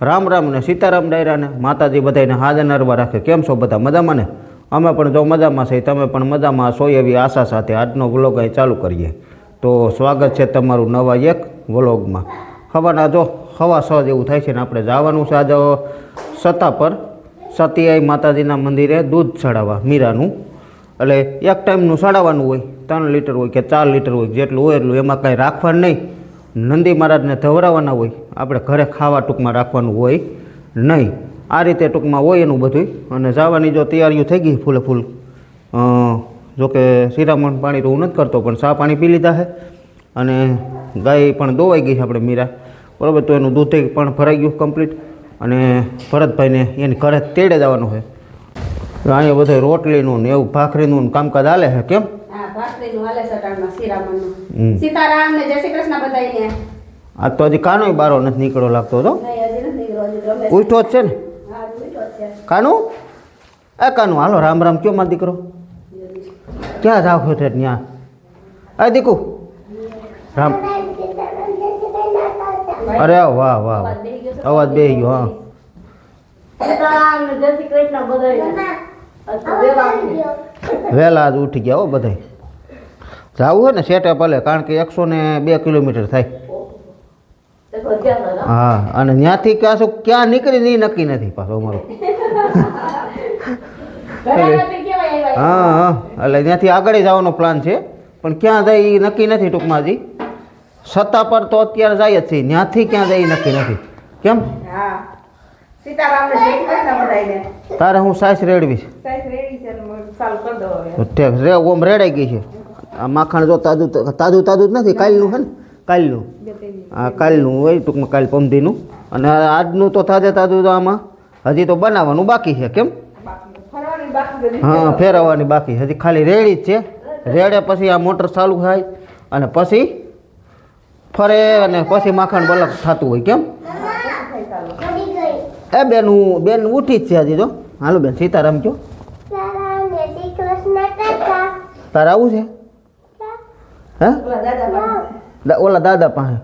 રામ રામ ને સીતારામ ડાયરાને માતાજી બધાને હાજર નરવા રાખે. કેમ છો બધા? મજામાં ને? અમે પણ જો મજામાં છે તમે પણ મજામાં છો એવી આશા સાથે આજનો વ્લોગ અહીં ચાલુ કરીએ. તો સ્વાગત છે તમારું નવા એક વ્લોગમાં. હવાના જો હવા સ જેવું થાય છે ને આપણે જવાનું છે આજે સત્તા પર. સતિયાઈ માતાજીના મંદિરે દૂધ ચડાવવા, મીરાનું. એટલે એક ટાઈમનું ચડાવવાનું હોય, ત્રણ લીટર હોય કે ચાર લીટર હોય, જેટલું હોય એટલું એમાં કાંઈ રાખવાનું નહીં. નંદી મહારાજને ધવરાવવાના હોય આપણે ઘરે ખાવા ટૂંકમાં રાખવાનું હોય નહીં. આ રીતે ટૂંકમાં હોય એનું બધું અને જવાની જો તૈયારીઓ થઈ ગઈ ફૂલે ફૂલ જોકે શિરામણ પાણી તો હું નથી કરતો પણ સા પાણી પી લીધા છે અને ગાય પણ દોવાઈ ગઈ છે આપણે મીરા. બરાબર તો એનું દૂધ પણ ભરાઈ ગયું કમ્પ્લીટ અને ભરતભાઈને એની ઘરે તેડે જવાનું છે અહીંયા બધે રોટલીનું ને એવું ભાખરીનું ને કામકાજ હાલે છે કેમ? હા ભાખરીનું હાલે શિરામણનું. સીતારામ ને જય શ્રી કૃષ્ણ બધાયને. આ તો હજી કાનોય બારો નથી નીકળો લાગતો હતો. ઉઠો જ છે ને. કાનું? એ કાનું હાલો રામ રામ કયો મારો દીકરો? ક્યાં જાવ છો તે ત્યાં એ દીકુ. રામ. અરે વાહ વાહ વાહ. અવાજ બે ગયો હા. વહેલા જ ઉઠી ગયા હો બધાય. જાવું હોય ને સેટે ભલે કારણ કે એકસો ને બે કિલોમીટર થાય. હા? હા અને ત્યાંથી ક્યાં શું ક્યાં નીકળી નહીં નક્કી નથી પાછો અમારું. હા હા એટલે ત્યાંથી આગળ જવાનો પ્લાન છે. પણ ક્યાં જાય એ નક્કી નથી ટૂંકમાં હજી. સત્તા પર તો અત્યારે જાય જ છે. ત્યાંથી ક્યાં જાય એ નક્કી નથી. કેમ? હા. તારે હું સાઈસ રેડવીશ. ઓમ રેડાઈ ગઈ છે. આ માખણ જો તાજું તાજું તાજું જ નથી કાલનું છે ને? કાલનું? હા કાલનું હોય ટૂંકમાં કાલ પમધીનું અને આજનું તો તાજે તાજું તો આમાં હજી તો બનાવવાનું બાકી છે કેમ. હા ફેરવવાની બાકી હજી ખાલી રેડી જ છે. રેડે પછી આ મોટર ચાલુ થાય અને પછી ફરે અને પછી માખણ બલક થતું હોય કેમ? એ બેન હું બેન ઉઠી જ છે હજી તો. હાલો બેન સીતારામ કયો. તારે આવું છે? હે. દા- ઓલા દાદા પાસે.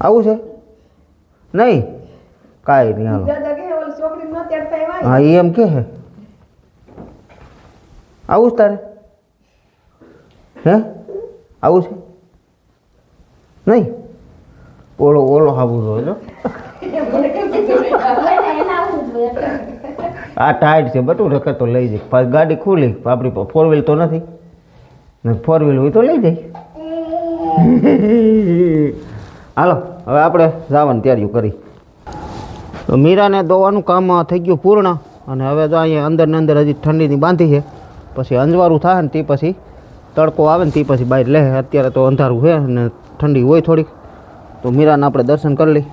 આવું છે? નહીં? કાંઈ નહીં હાલો. દાદા કે ઓલી છોકરી ન તેડતા આવ્યા હા ઈ એમ કે હે આવું છે તારે? હે? આવું છે? નહીં? ઓલો ઓલો આવું જો આ ટાઈટ છે બધું રખે તો લઈ જાય. પાછી ગાડી ખુલી આપણી ફોર વ્હીલ તો નથી. ફોર વ્હીલ હોય તો લઈ જાય. હાલો, હવે આપણે જવાની તૈયારીઓ કરી. મીરાને દોવાનું કામ થઈ ગયું પૂર્ણ અને હવે તો અહીંયા અંદર ને અંદર હજી ઠંડીની બાંધી છે. પછી અંજવારું થાય ને તે પછી તડકો આવે ને તે પછી બહાર લે. અત્યારે તો અંધારું છે અને ઠંડી હોય થોડીક. તો મીરાને આપણે દર્શન કરી લઈ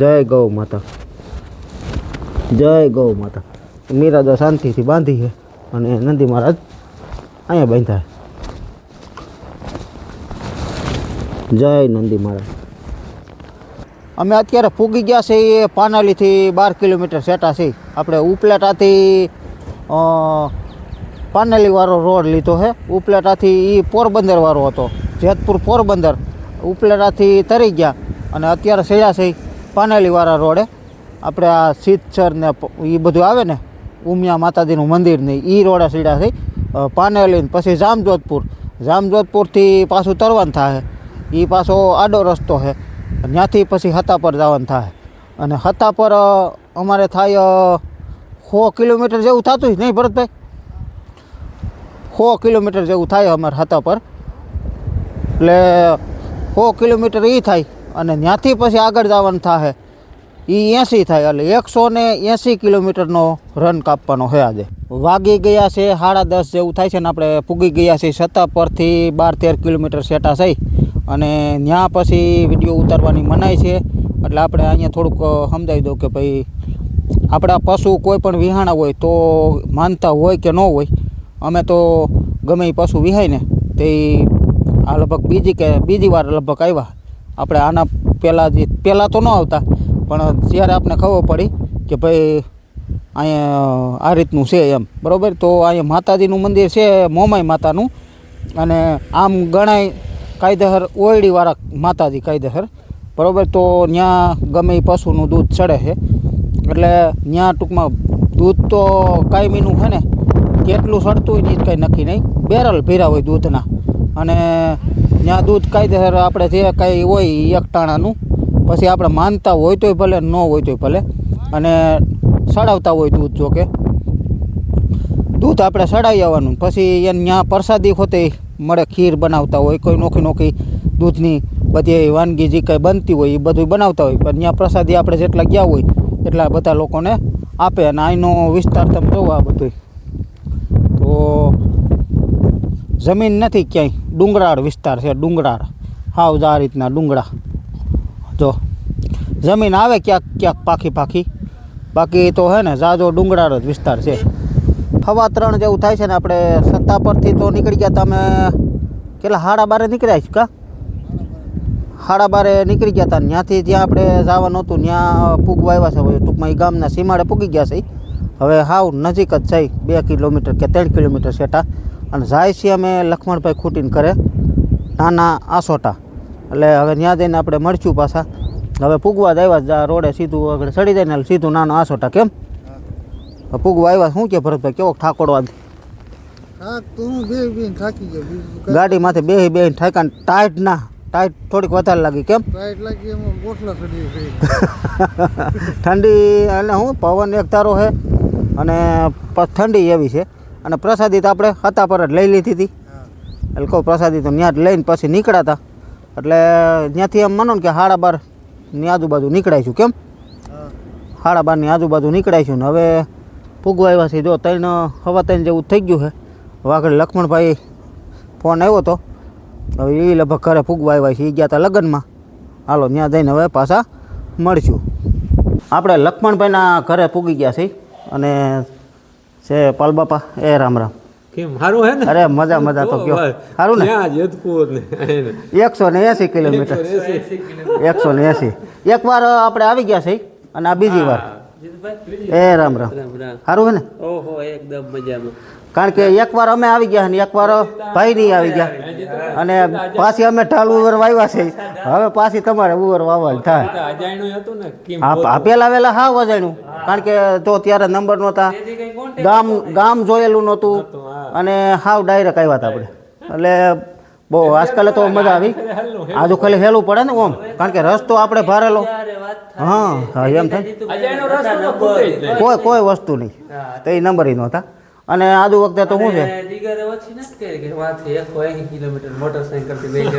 જય ગૌ માતા. જય ગૌ માતા. મીરા તો શાંતિથી બાંધી છે અને નંદી મહારાજ અહીંયા બાંધ્યા જય નંદી મહારાજ. અમે અત્યારે પૂગી ગયા છે, એ પાનાલીથી બાર કિલોમીટર સેટા છે. આપણે ઉપલેટાથી પાનાલીવાળો રોડ લીધો છે. ઉપલેટાથી એ પોરબંદરવાળો હતો, જેતપુર પોરબંદર. ઉપલેટાથી તરી ગયા અને અત્યારે સડ્યા છે પાનાલીવાળા રોડે. આપણે આ સિદ્ધસર ને એ બધું આવે ને, ઉમિયા માતાજીનું મંદિર ને એ રોડે સીડા છે. પાનેલી પછી જામજોધપુર. જામજોધપુરથી પાછું તરવાનું થાય એ પાછો આડો રસ્તો છે ત્યાંથી પછી હતા પર જવાનું થાય અને હતા પર અમારે થાય સો કિલોમીટર જેવું થતું જ નહીં ભરતભાઈ? સો કિલોમીટર જેવું થાય અમારે હતા પર. એટલે સો કિલોમીટર એ થાય. અને ત્યાંથી પછી આગળ જવાનું થાય એ એંસી થાય એટલે એકસો ને એંસી કિલોમીટરનો રન કાપવાનો છે આજે. વાગી ગયા છે સાડા દસ જેવું થાય છે ને આપણે પૂગી ગયા છે સત્તા પરથી બાર તેર કિલોમીટર સેટા થઈ. અને ત્યાં પછી વીડિયો ઉતારવાની મનાય છે. એટલે આપણે અહીંયા થોડુંક સમજાવી દઉં કે ભાઈ, આપણા પશુ કોઈ પણ વિહાણા હોય તો માનતા હોય કે ન હોય, અમે તો ગમે એ પશુ વિહાય ને, તે આ લગભગ બીજી કે, બીજી વાર લગભગ આવ્યા. આપણે આના પહેલાં જે, પહેલાં તો ન આવતા પણ જ્યારે આપણે ખબર પડી કે ભાઈ, અહીંયા આ રીતનું છે એમ. બરાબર? તો અહીંયા માતાજીનું મંદિર છે, મોમાઈ માતાનું. અને આમ ગણાય કાયદેસર ઓયડીવાળા માતાજી કાયદેસર. બરાબર? તો ત્યાં ગમે એ પશુનું દૂધ ચડે છે. એટલે ત્યાં ટૂંકમાં દૂધ તો કાયમીનું છે ને, કેટલું સડતું હોય ને એ કંઈ નક્કી નહીં. બેરલ ભીરા હોય દૂધના. અને ત્યાં દૂધ કાયદેસર આપણે જે કાંઈ હોય એકટાણાનું એક ટાણાનું પછી આપણે માનતા હોય તોય ભલે, ન હોય તોય ભલે, અને સડાવતા હોય દૂધ જો કે દૂધ આપણે સડાવી આવવાનું, પછી એને ત્યાં પ્રસાદી ખોતે મળે, ખીર બનાવતા હોય, કોઈ નોખી નોખી દૂધની બધી વાનગી જે કંઈ બનતી હોય, એ બધું બનાવતા હોય. પણ ત્યાં પ્રસાદી આપણે જેટલા ગયા હોય, એટલા બધા લોકોને આપે, અને અહીંનો વિસ્તાર તમે જોવો આ બધું તો જમીન નથી ક્યાંય, ડુંગરાળ વિસ્તાર છે, ડુંગરાળ. હાવ જ આ રીતના ડુંગળા જો જમીન આવે ક્યાંક ક્યાંક પાખી પાખી. બાકી તો હે ને ઝાઝો ડુંગરાળ જ વિસ્તાર છે. હવા ત્રણ જેવું થાય છે ને, આપણે સત્તા પરથી તો નીકળી ગયા તમે કેટલા, હાડા બારે નીકળ્યા છે કા? હાડા બારે નીકળી ગયા હતા ત્યાંથી જ્યાં આપણે જવાનું હતું, ત્યાં પૂગવા આવ્યા છે. ટૂંકમાં એ ગામના સીમાડે પૂગી ગયા છે હવે હાવ નજીક જ છે બે કિલોમીટર કે ત્રણ કિલોમીટર સેટા અને જાય છે અમે લક્ષ્મણભાઈ ખૂટીને કરે નાના આસોટા. એટલે હવે ત્યાં જઈને આપણે મળશું પાછા. હવે પૂગવા જ આવ્યા રોડે સીધું આગળ ચડી જાય ને સીધું નાનો આસોટા કેમ પૂગવા આવ્યા શું કે ભરતભાઈ કેવો ઠાકોડવા ગાડી માથે બે બે થાકી ગયો બીજું કાંઈ ગાડીમાંથી બે બે ઠાકા ટાઈટ ના ટાઈટ થોડીક વધારે લાગી કેમ? ટાઈટ લાગી એમાં ઠંડી એટલે હું પવન એક તારો છે અને ઠંડી એવી છે. અને પ્રસાદી તો આપણે હતા પર જ લઈ લીધી હતી. એટલે કહું પ્રસાદી તો ત્યાં જ લઈને પછી નીકળ્યા હતા. એટલે ત્યાંથી એમ માનો ને કે બારની આજુબાજુ નીકળાઈશું કેમ? હાડા બારની આજુબાજુ નીકળાઈશું ને હવે પૂગવા આવ્યા છે જો ત્રણ હવા ત્રણ જેવું થઈ ગયું છે. હવે લક્ષ્મણભાઈ ફોન આવ્યો હતો હવે એ લગભગ ઘરે પૂગવા આવ્યા છે એ ગયા હતા લગ્નમાં. હાલો ત્યાં જઈને હવે પાછા મળશું. આપણે લક્ષ્મણભાઈના ઘરે પૂગી ગયા છીએ અને છે પાલબાપા એ રામ રામ. કેમ? સારું હે ને? અરે મજા મજા તો કયો. સારું ને? ત્યાં જેતપુર ને એકસો ને એસી કિલોમીટર. એકસો ને એંસી. એક વાર આપણે આવી ગયા છે અને આ બીજી વાર. એ રામ રામ. સારું હે ને? ઓહો એકદમ મજામાં. કારણ કે એકવાર અમે આવી ગયા ને એકવાર ભાઈ નહીં આવી ગયા. અને પાછી અમે ઢાલ ઉવર વાવ્યા છે હવે પાછી તમારે ઉવર વાવવાનું થાય. હા પેલા વેલા હા વજાણ્યું કારણ કે તો ત્યારે નંબર નહોતા. ગામ ગામ જોયેલું નહોતું. અને હાવ ડાયરેક્ટ આવ્યા હતા આપણે. એટલે બહુ આજકાલ તો મજા આવી. આજુ ખાલી હેલું પડે ને ઓમ. કારણ કે રસ્તો આપણે ભારેલો. હા હા એમ થાય. કોઈ કોઈ વસ્તુ નહીં. તો એ નંબર હતા અને આજુ વખતે તો શું છે?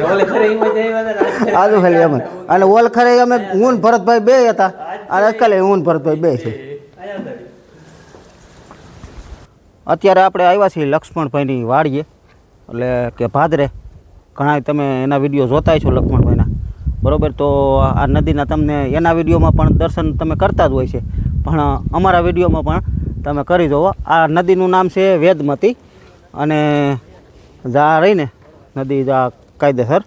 ઓલે ખરે ને. આજુ ખાલી એમ અને અને ઓલખરે અમે હું ભરતભાઈ બે હતા. અને આજકાલ હું ને ભરતભાઈ બે છે. અત્યારે આપણે આવ્યા છીએ લક્ષ્મણભાઈની વાડીએ. એટલે કે ભાદરે ઘણા તમે એના વીડિયો જોતા છો લક્ષ્મણભાઈના. બરાબર? તો આ નદીના તમને એના વિડીયોમાં પણ દર્શન તમે કરતા જ હોય છે. પણ અમારા વિડીયોમાં પણ તમે કરી જુઓ આ નદીનું નામ છે વેદમતી. અને જા રહીને નદી જા કાયદેસર.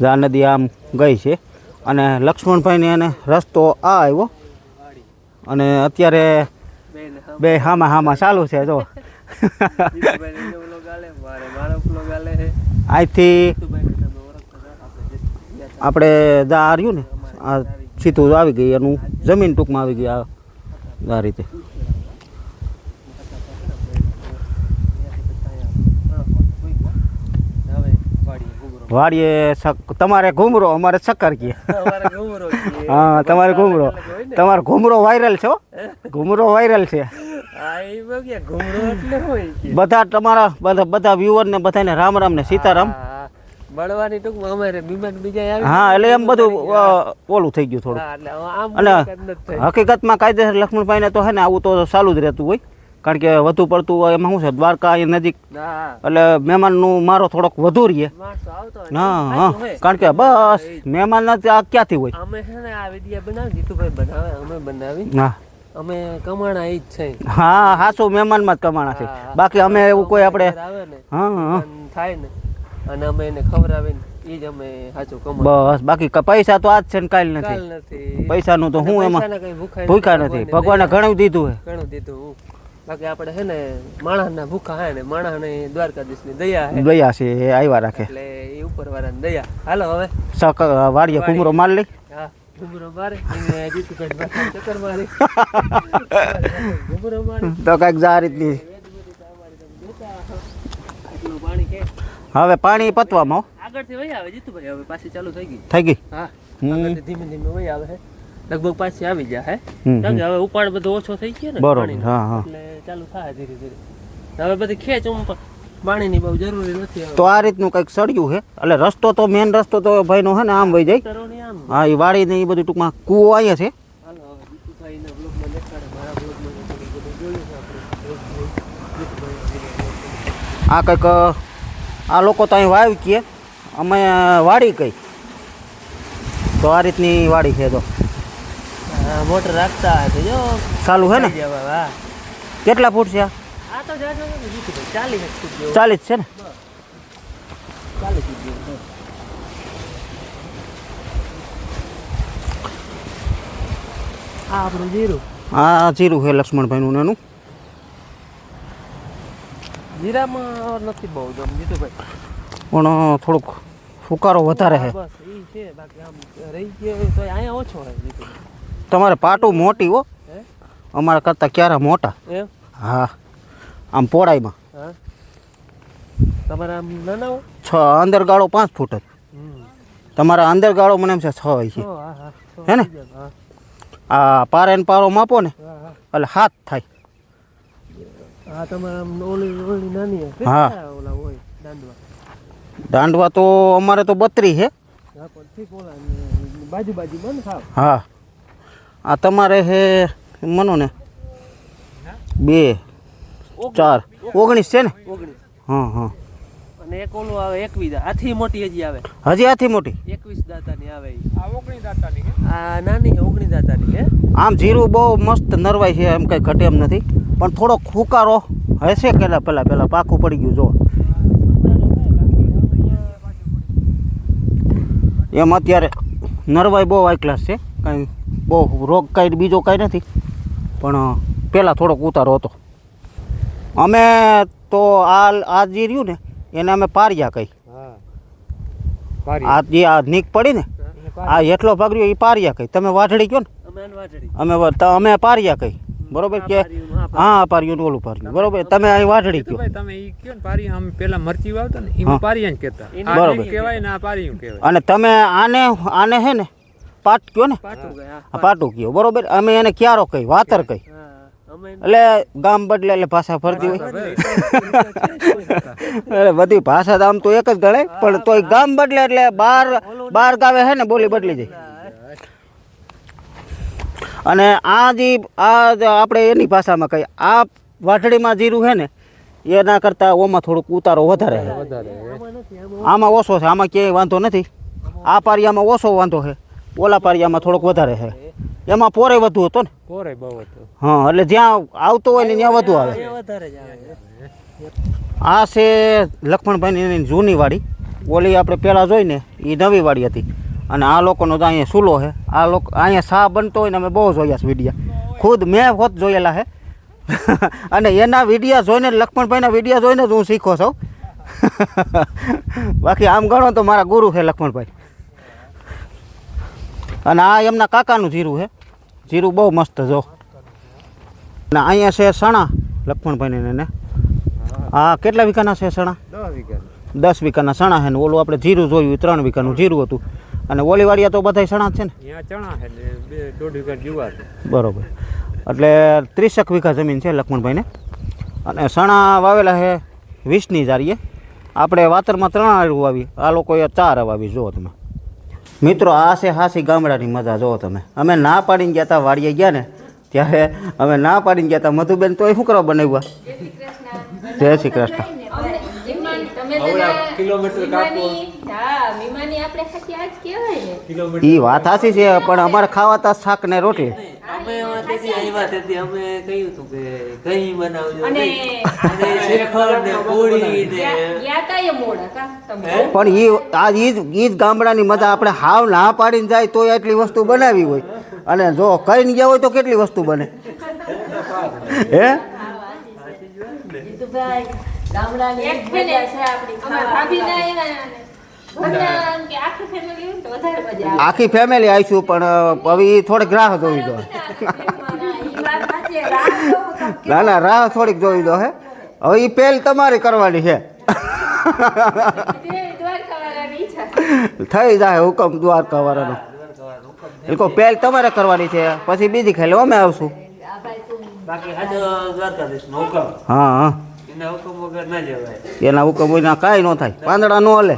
જા નદી આમ ગઈ છે. અને લક્ષ્મણભાઈને એને રસ્તો આ આવ્યો. અને અત્યારે બે હામાં હામાં ચાલુ છે જો. અહીંથી આપણે દા રહ્યું ને. આ સીધું આવી ગઈ એનું જમીન ટૂંકમાં આવી ગઈ આ રીતે. વાડીએ તમારે ઘૂમરો અમારે ચક્કર કીએ ઘૂમરો. હા તમારે ઘૂમરો. તમારો ઘૂમરો વાયરલ છે ઘૂમરો વાયરલ છે. બધા તમારા બધા બધા વ્યુઅરને બધાને રામ રામ ને સીતારામ. બળવાની ટૂંકમાં અમારે બીમાર બીજા આવી હા એટલે એમ બધું ઓલું થઈ ગયું થોડું અને. હકીકતમાં કાયદેસર લક્ષ્મણભાઈને તો હે ને આવું તો ચાલુ જ રહેતું હોય. કારણ કે વધુ પડતું હોય એમાં શું છે દ્વારકા એ નજીક. એટલે મહેમાનનું મારો થોડોક વધુ રહીએ હા હા. કારણ કે બસ મહેમાન ક્યાંથી હોય? અમે છે ને આ વિડિયા બનાવી જીતુભાઈ બનાવે અમે બનાવી. હા. અમે કમાણા ઈ જ છે. હા હાસુ મહેમાનમાં જ કમાણા છે. બાકી અમે એવું કોઈ આપણે હા હા. થાય ને અને અમે એને ખવડાવે ઈ જ અમે સાચું કમાણ. બસ બાકી પૈસા તો આજ છે ને કાલ નથી. પૈસાનું તો હું એમાં ભૂખ્યા નથી ભગવાને ઘણું દીધું ઘણું દીધું બાકી આપણે છે ને માણસના ભૂખા હે ને માણસને દ્વારકાધીશની દયા હે. ગયા છે એ આવ્યા રાખે. એટલે એ વાળા દયા. હાલો હવે. સક વાડીએ કુમરો માર લઈ. હા ઘુમરો મારે. જીતુભાઈ ચક્કર મારી. ઘુમરો મારી. તો કાંઈક જા રીતની. પાણી કે? હવે પાણી પતવામાં. આગળથી વહી આવે જીતુભાઈ. હવે પાછી ચાલુ થઈ ગઈ. થઈ ગઈ? હા ધીમે ધીમે વહી આવે લગભગ પાછી આવી જાય હે. હવે ઉપાડ બધો ઓછો થઈ ગયો ને બરોબર. હા, હા. એટલે ચાલુ થાય ધીરે ધીરે. હવે બધી ખેંચ ઉમ પાણીની બહુ જરૂરી નથી તો આ રીતનું કંઈક સળિયું છે એટલે રસ્તો તો મેન રસ્તો તો ભાઈનો છે ને આમ વહી જાય. હા એ વાડી ને એ બધું ટૂંકમાં કૂવો અહીંયા છે. આ કંઈક આ લોકો તો અહીં વાવી કીએ અમે વાડી કઈ. તો આ રીતની વાડી છે તો. મોટર રાખતા જો. ચાલુ છે ને? કેટલા ફૂટ છે? આ ચાલીસ છે ને? આ આપણું જીરું આ જીરું છે લક્ષ્મણભાઈનું નાનું. જીરામાં નથી બહુ જમ જીતુભાઈ પણ થોડુંક ફુકારો વધારે છે. ઈ છે બાકી આમ રહી ગયો તો અહીંયા ઓછો હોય તમારે પાટું મોટી હે. અમારા કરતાં ક્યારે મોટા? હા. આમ પોળાઈમાં હા. તમારા આમ નાના છ અંદર ગાળો પાંચ ફૂટ જ. તમારા અંદર ગાળો મને એમ છે છ હોય છે. હા હા. હે ને? હા. આ પારે ને પારો માપો ને હા હા. એટલે હાથ થાય. હા. હા. દાંડવા? તો અમારે તો બત્રી છે હા હા. આ તમારે છે મનો ને. બે ચાર. ઓગણીસ છે ને? ઓગણીસ. હા હા. અને એક ઓલું આવે એકવીસ આથી મોટી હજી આવે. હજી આથી મોટી? એકવીસ દાતાની આવે આ ઓગણી દાતાની હે? આ નાની ઓગણીસ દાતાની હે. આમ જીરું બહુ મસ્ત નરવાય છે એમ કંઈ ઘટે એમ નથી. પણ થોડો ખુકારો હશે કે પહેલાં પહેલાં પાકું પડી ગયું જો એમ અત્યારે નરવાઈ બહુ હાઈ ક્લાસ છે. કાંઈ બહુ રોગ કાંઈ બીજો કાંઈ નથી. પણ પહેલાં થોડોક ઉતારો હતો. અમે તો આ આ જે રહ્યું ને એને અમે પારિયા કહી. આ જે આ નીક પડી ને આ એટલો ભાગ રહ્યો એ પારિયા કહી. તમે વાઢડી કહો ને? અમે અમે વ- તો અમે પારિયા કહી. બરોબર કે? હા, પાર્યું. પારિયું ને ઓલું પારિયું. બરોબર તમે અહીં વાઢડી કહો તમે ઈ કયો ને પારી આમ પેલા મરચી વાવતા ને ઈ પારિયા જ કહેતા. બરોબર. કહેવાય ને આ પારિયું કહેવાય. અને તમે આને આને હે ને પાટ કયો ને પાટું ગયા કયો બરોબર? અમે એને ક્યારો કહી વાતર કહી એટલે ગામ બદલે એટલે ભાષા ફરતી હોય. એટલે બધી ભાષા તો આમ તો એક જ ગણાય પણ તોય ગામ બદલે એટલે બાર બાર ગાવે હે ને બોલી બદલી જાય. અને આ જે આ જે આપણે એની ભાષામાં કહીએ આ વાઢડીમાં જીરું છે ને એના કરતાં ઓમાં થોડુંક ઉતારો વધારે છે આમાં નથી આમાં આમાં ઓછો છે આમાં ક્યાંય વાંધો નથી. આ પારિયામાં ઓછો વાંધો છે. ઓલા પારિયામાં થોડોક વધારે છે. એમાં પોરે વધુ હતો ને? પોરે બહુ હતો. હા એટલે જ્યાં આવતો હોય ને ત્યાં વધુ આવે. વધારે જ આવે. આ છે લખમણભાઈની એની જૂની વાડી. ઓલી આપણે પહેલાં જોઈને એ નવી વાડી હતી. અને આ લોકોનો તો અહીંયા સુલો છે. આ લોકો અહીંયા શાહ બનતો હોય ને અમે બહુ જોયા છે વિડીયા. ખુદ મેં હોત જોયેલા છે. અને એના વિડીયા જોઈને લક્ષ્મણભાઈના વિડીયા જોઈને જ હું શીખો છું. બાકી આમ ગણો તો મારા ગુરુ છે લક્ષ્મણભાઈ અને આ એમના કાકાનું જીરું છે. જીરું બહુ મસ્ત જો. અને અહીંયા છે સણા લક્ષ્મણભાઈને ને આ કેટલા વીઘાના છે સણા? દસ વીઘા દસ વીઘાના સણા છે ને ઓલું આપણે જીરું જોયું ત્રણ વીઘાનું જીરું હતું. અને ઓલીવાડિયા તો બધા સણા છે ને? બરોબર. એટલે ત્રીસેક વીઘા જમીન છે લક્ષ્મણભાઈને. અને સણા વાવેલા છે વીસની જારીએ. આપણે વાતરમાં ત્રણ આરું વાવી આ લોકોએ ચાર વાવી જુઓ તમે. મિત્રો આ છે હાસી ગામડાની મજા જુઓ તમે. અમે ના પાડીને ગયા હતા વાડીએ ગયા ને ત્યારે અમે ના પાડીને ગયા હતા મધુબેન તોય શું કરવા બનાવ્યા? જય શ્રી કૃષ્ણ. કિલોમીટર કાપો. હા મીમાની આપણે ખાતી આજ કહેવાય ને. કિલોમીટર એ વાત હાસી છે પણ અમારે ખાવાતા શાક ને રોટલી. અમે એમાં તેથી આવ્યા તેથી અમે કહ્યું હતું કે દહીં બનાવજો. અને શ્રીખંડ ને પૂરી ને ગયા મોડા કા તમે. પણ એ આ ઈ જ ગામડાની મજા આપણે હાવ ના પાડીને જાય તોય એટલી વસ્તુ બનાવી હોય. અને જો કહીને ગયા હોય તો કેટલી વસ્તુ બને? હે ગામડાની એક છે આપણી. આખી ફેમિલી આવીશું પણ હવે એ થોડીક રાહ જોવી દો. ના ના રાહ થોડીક જોવી દો હે. હવે એ પહેલ તમારી કરવાની છે. થઈ જાય હુકમ દ્વારકા વાળાનો એ પહેલ તમારે કરવાની છે. પછી બીજી ખાલી અમે આવશું. હા હા. એના હુકમ ના જવાય. એના હુકમ વિના કાંઈ ન થાય. પાંદડા ન હલે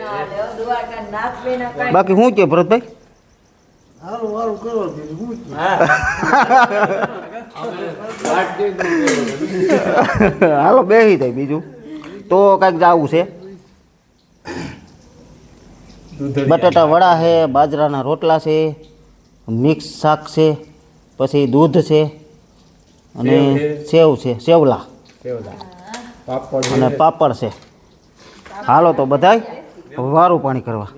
ના લેવો દ્વારકા નાથ બેના કાંઈ બાકી શું કે ભરતભાઈ? હારું હારું કરો બીજું શું છે? હા. હાલો બેસી થાય બીજું. તો કાંઈક જાવું છે. બટાટા વડા છે બાજરાના રોટલા છે મિક્સ શાક છે પછી દૂધ છે અને સેવ છે. સેવલા. અને પાપડ છે. હાલો તો બધાય. વારું પાણી કરવા.